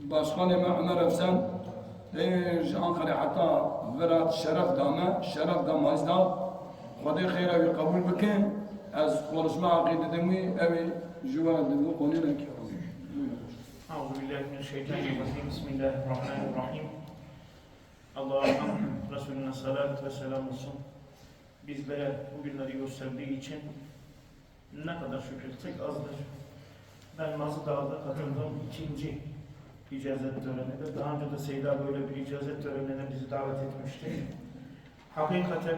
başkanı Ömer Efsen e, Ankara hatta verat şeref dame şeref damazda Xwedê xêra wî qebûl bikin ez konuşma aqîdedemî ew ê ji we di konûnek أعوذ بالله من الشيطان الرجيم بسم الله الرحمن الرحيم Allah'a Resulüne salat ve selam olsun. Bizlere bugünleri gösterdiği için ne kadar şükretsek azdır. Ben Mazı Dağı'da katıldığım ikinci icazet töreninde. Daha önce de Seyda böyle bir icazet törenine bizi davet etmişti. Hakikaten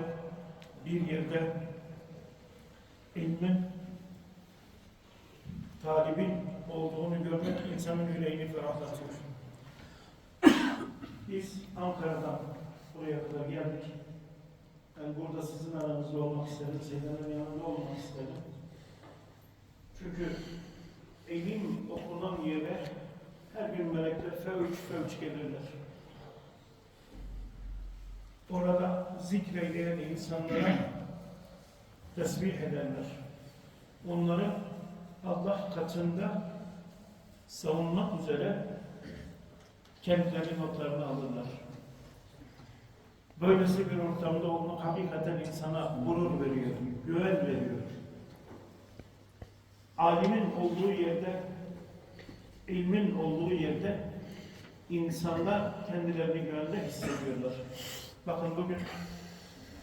bir yerde ilmin talibin olduğunu görmek insanın yüreğini ferahlatıyor. Biz Ankara'dan buraya kadar geldik. Ben burada sizin aranızda olmak istedim, Seyda'nın yanında olmak istedim. Çünkü ilim okunan yere her gün melekler fevç fevç gelirler. Orada zikreyleyen insanlara tesbih ederler. Onları Allah katında savunmak üzere kendileri notlarını alırlar. Böylesi bir ortamda olmak hakikaten insana gurur veriyor, güven veriyor. Alimin olduğu yerde, ilmin olduğu yerde insanlar kendilerini güvende hissediyorlar. Bakın bugün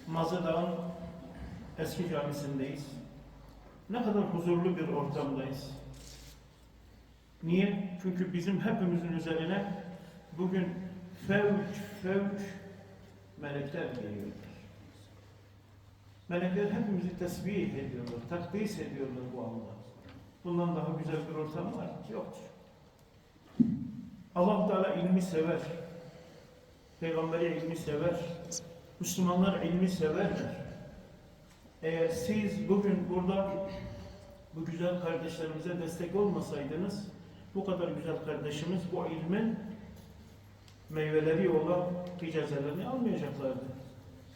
Mazıdağ'ın eski camisindeyiz. Ne kadar huzurlu bir ortamdayız. Niye? Çünkü bizim hepimizin üzerine bugün fevç fevç melekler geliyorlar. Melekler hepimizi tesbih ediyorlar, takdis ediyorlar bu anda. Bundan daha güzel bir ortam var? Yoktur. Allah Teala ilmi sever. Peygamberi ilmi sever. Müslümanlar ilmi severler. Eğer siz bugün burada bu güzel kardeşlerimize destek olmasaydınız bu kadar güzel kardeşimiz bu ilmin meyveleri olan icazelerini almayacaklardı.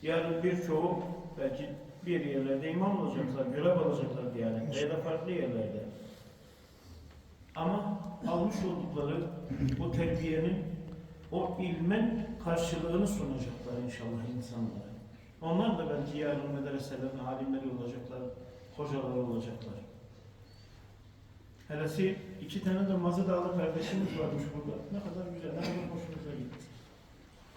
Yarın birçoğu belki bir yerlerde imam olacaklar, görev alacaklar diye ya da farklı yerlerde. Ama almış oldukları bu terbiyenin, o ilmin karşılığını sunacaklar inşallah insanlara. Onlar da belki yarın medreselerin alimleri olacaklar, hocalar olacaklar. Helesi iki tane de Mazı Dağlı kardeşimiz varmış burada. Ne kadar güzel, ne kadar hoşumuza gitti.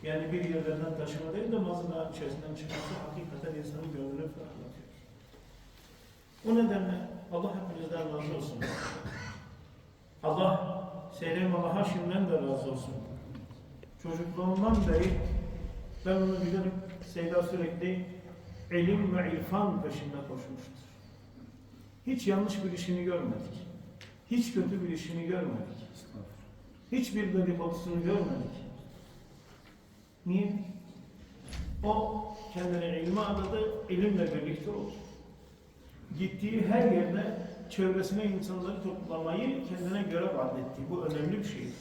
Yani bir yerlerden taşıma değil de Mazı Dağı'nın içerisinden çıkması hakikaten insanın gönlünü ferahlatıyor. O nedenle Allah hepinizden razı olsun. Allah Seyrem Allah Haşim'den de razı olsun. Çocukluğumdan beri ben onu bilirim. Seyda sürekli ilim ve irfan peşinde koşmuştur. Hiç yanlış bir işini görmedik. Hiç kötü bir işini görmedik. Hiçbir dedikodusunu görmedik. Niye? O kendine ilme adadı, ilimle birlikte oldu. Gittiği her yerde çevresine insanları toplamayı kendine göre vaat. Bu önemli bir şeydir.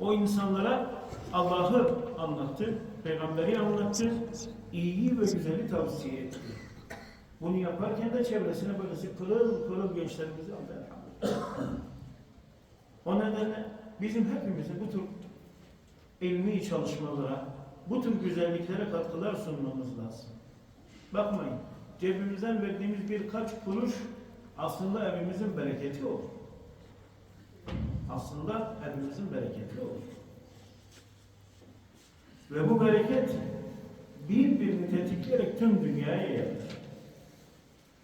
O insanlara Allah'ı anlattı, peygamberi anlattı, iyiyi ve güzeli tavsiye etti. Bunu yaparken de çevresine böylesi pırıl pırıl gençlerimizi aldı. O nedenle bizim hepimizin bu tür ilmi çalışmalara, bu tür güzelliklere katkılar sunmamız lazım. Bakmayın, cebimizden verdiğimiz birkaç kuruş aslında evimizin bereketi olur. Aslında evimizin bereketi olur. Ve bu bereket birbirini tetikleyerek tüm dünyaya yayılır.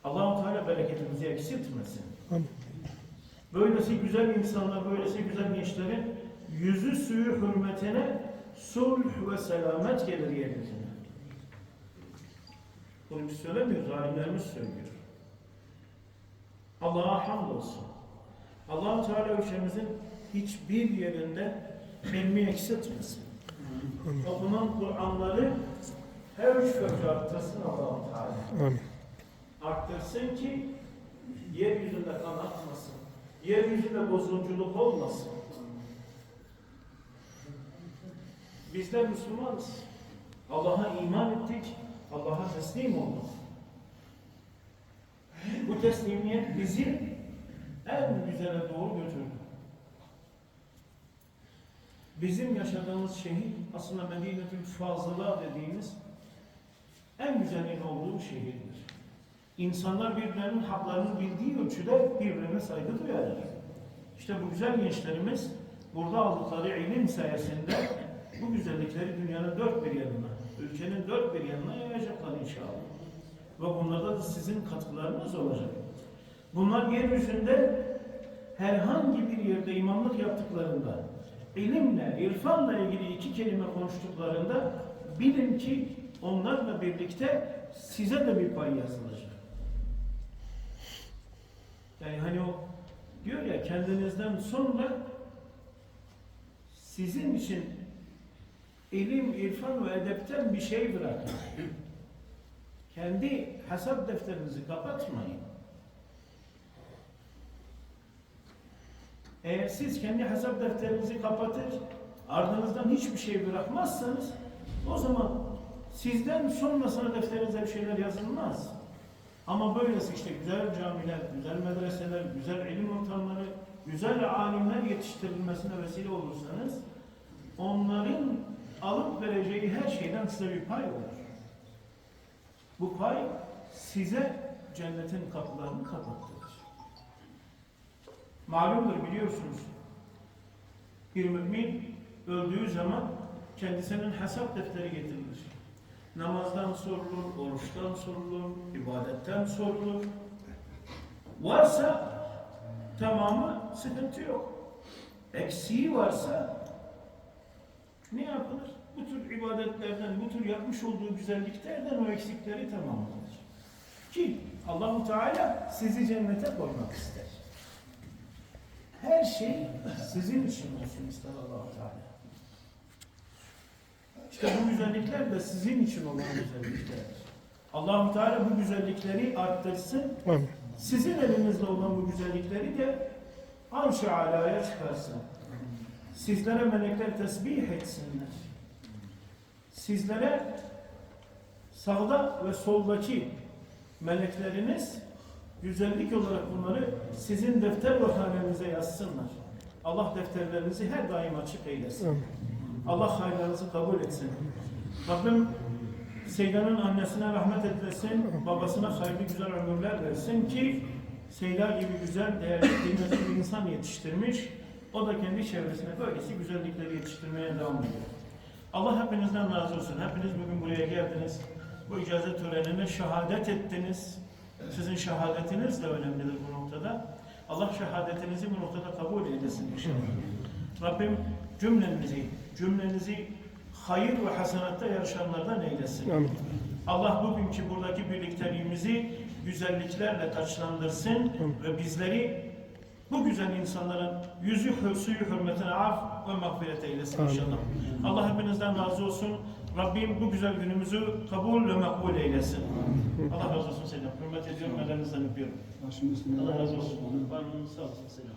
allah Teala bereketimizi eksiltmesin. Böylesi güzel insanlar, böylesi güzel gençlerin yüzü suyu hürmetine sulh ve selamet gelir yeryüzüne. Bunu biz söylemiyoruz, alimlerimiz söylüyor. Allah'a hamdolsun. allah Teala ülkemizin hiçbir yerinde ilmi eksiltmesin. Okunan Kur'anları her üç köşe arttırsın allah Teala. Amin. Arttırsın ki yeryüzünde kan akmasın. Yeryüzünde bozunculuk olmasın. Bizler Müslümanız. Allah'a iman ettik. Allah'a teslim olduk. Bu teslimiyet bizi en güzele doğru götürdü. Bizim yaşadığımız şehir aslında Medine-tül Fazıla dediğimiz en güzelin olduğu şehirdir. İnsanlar birbirlerinin haklarını bildiği ölçüde birbirine saygı duyarlar. İşte bu güzel gençlerimiz burada aldıkları ilim sayesinde bu güzellikleri dünyanın dört bir yanına, ülkenin dört bir yanına yayacaklar inşallah. Ve bunlarda da sizin katkılarınız olacak. Bunlar yeryüzünde herhangi bir yerde imamlık yaptıklarında, ilimle, irfanla ilgili iki kelime konuştuklarında bilin ki onlarla birlikte size de bir pay yazılacak. Yani hani o diyor ya kendinizden sonra sizin için ilim, irfan ve edepten bir şey bırakın. Kendi hesap defterinizi kapatmayın. Eğer siz kendi hesap defterinizi kapatır, ardınızdan hiçbir şey bırakmazsanız o zaman sizden sonrasına defterinize bir şeyler yazılmaz. Ama böylesi işte güzel camiler, güzel medreseler, güzel ilim ortamları, güzel alimler yetiştirilmesine vesile olursanız onların alıp vereceği her şeyden size bir pay olur. Bu pay size cennetin kapılarını kapattırır. Malumdur biliyorsunuz. Bir mümin öldüğü zaman kendisinin hesap defteri getirilir. Namazdan sorulur, oruçtan sorulur, ibadetten sorulur. Varsa tamamı sıkıntı yok. Eksiği varsa ne yapılır? Bu tür ibadetlerden, bu tür yapmış olduğu güzelliklerden o eksikleri tamamlanır. Ki Allahu Teala sizi cennete koymak ister. Her şey sizin için olsun ister Allah-u Teala. İşte bu güzellikler de sizin için olan güzelliklerdir. Allah-u Teala bu güzellikleri arttırsın. Sizin elinizde olan bu güzellikleri de arş-ı alaya çıkarsın. Sizlere melekler tesbih etsinler. Sizlere sağda ve soldaki melekleriniz güzellik olarak bunları sizin defter vakanenize yazsınlar. Allah defterlerinizi her daim açık eylesin. Allah hayırlarınızı kabul etsin. Rabbim Seyda'nın annesine rahmet etmesin, babasına hayırlı güzel ömürler versin ki Seyda gibi güzel, değerli, kıymetli bir insan yetiştirmiş. O da kendi çevresine böylesi güzellikleri yetiştirmeye devam ediyor. Allah hepinizden razı olsun. Hepiniz bugün buraya geldiniz. Bu icazet törenine şehadet ettiniz. Sizin şehadetiniz de önemlidir bu noktada. Allah şehadetinizi bu noktada kabul eylesin inşallah. Rabbim cümlemizi, cümlenizi hayır ve hasanatta yarışanlardan eylesin. Amin. Allah bugünkü buradaki birlikteliğimizi güzelliklerle taçlandırsın ve bizleri bu güzel insanların yüzü suyu hürmetine af ve mağfiret eylesin Amin. inşallah. Allah hepinizden razı olsun. Rabbim bu güzel günümüzü kabul ve makbul eylesin. Allah razı olsun selam. Hürmet ediyorum, ellerinizden öpüyorum. Allah razı olsun. Var olun, sağ olsun selam.